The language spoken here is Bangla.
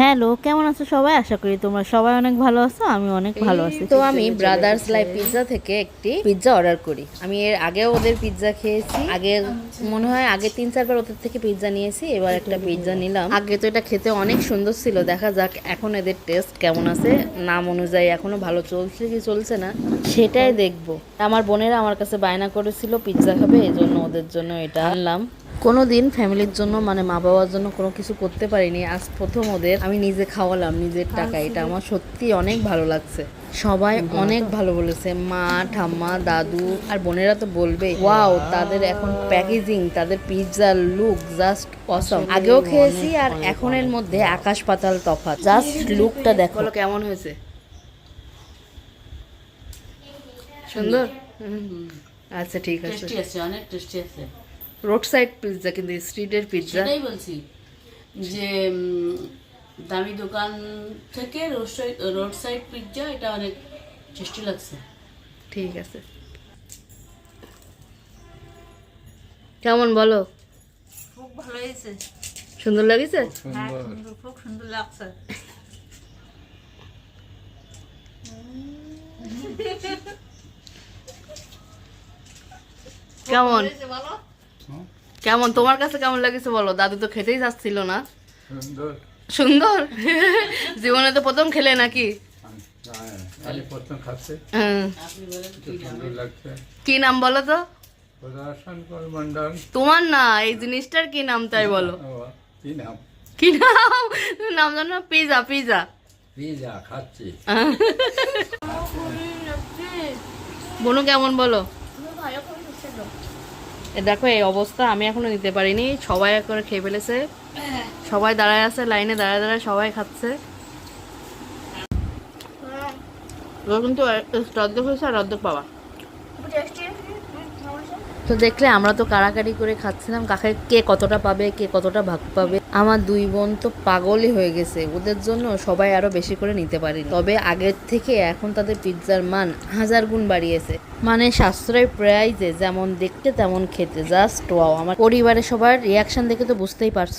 হ্যালো কেমন আছো সবাই? আশা করি তোমরা সবাই অনেক ভালো আছো আমি অনেক ভালো আছি। তো আমি ব্রাদার্স লাইভ পিৎজা থেকে একটি পিৎজা অর্ডার করি। আমি এর আগেও ওদের পিৎজা খেয়েছি। আগে মনে হয় আগে তিন চারবার ওদের থেকে পিৎজা নিয়েছি এবার একটা পিৎজা নিলাম। আগে তো এটা খেতে অনেক সুন্দর ছিল দেখা যাক এখন এদের টেস্ট কেমন আছে। নাম অনুযায়ী এখনও ভালো চলছে কি চলছে না সেটাই দেখব। আমার বোনেরা আমার কাছে বায়না করেছিল পিৎজা খাবে এই জন্য ওদের জন্য এটা আনলাম। কোনো দিন ফ্যামিলির জন্য মানে মা বাবার জন্য কোনো কিছু করতে পারিনি। আজ প্রথম ওদের আমি নিজে খাওয়ালাম নিজের টাকা। এটা আমার সত্যি অনেক ভালো লাগছে। সবাই অনেক ভালো বলেছে। মা ঠাম্মা দাদু আর বোনেরা তো বলবে ওয়াও তাদের এখন প্যাকেজিং তাদের পিৎজার লুক জাস্ট অসম আগেও খেয়েছি আর এখনের মধ্যে আকাশ পাতাল তফাৎ। জাস্ট লুকটা দেখো। কেমন হয়েছে? সুন্দর? আচ্ছা ঠিক আছে। টেস্টি আছে অনেক টেস্টি আছে। রোড সাইড পিৎজা কিন্তু স্ট্রিটের পিৎজা সেটাই বলছি যে দামি দোকান থেকে রোড সাইড পিৎজা এটা অনেক টেস্টি লাগছে। ঠিক আছে। কেমন বলো? খুব ভালো হয়েছে। সুন্দর লাগেছে? খুব সুন্দর। লাগছে। কেমন? কেমন? তোমার কাছে কেমন লাগেছে বলো? দাদু তো খেতেই যাচ্ছিল না। সুন্দর। সুন্দর? জীবনে তো প্রথম খেলে নাকি? হ্যাঁ, কি নাম বলো তো? তোমার না এই জিনিসটার কি নাম তাই বলো? কি নাম? কি নাম? জানো পিজা পিজা। পিজা খাচ্ছি। বনু কেমন বলো? এ দেখো এই অবস্থা আমি এখনও নিতে পারিনি। সবাই করে খেয়ে ফেলেছে। সবাই দাঁড়ায় আছে লাইনে দাঁড়ায় দাঁড়ায় সবাই খাচ্ছে। এবার কিন্তু অর্ধেক হয়েছে আর অর্ধেক পাওয়া তো দেখলে আমরা তো কাড়াকাড়ি করে খাচ্ছিলাম, কাকে কে কতটা পাবে, কে কতটা ভাগ পাবে। আমার দুই বোন তো পাগলই হয়ে গেছে, ওদের জন্য সবাই আরও বেশি করে নিতে পারি তবে আগের থেকে এখন তাদের পিৎজার মান হাজার গুণ বাড়িয়েছে। মানে সাশ্রয় প্রায় যে যেমন দেখতে তেমন খেতে জাস্ট ওয়াও আমার পরিবারের সবার রিয়াকশন দেখে তো বুঝতেই পারছ।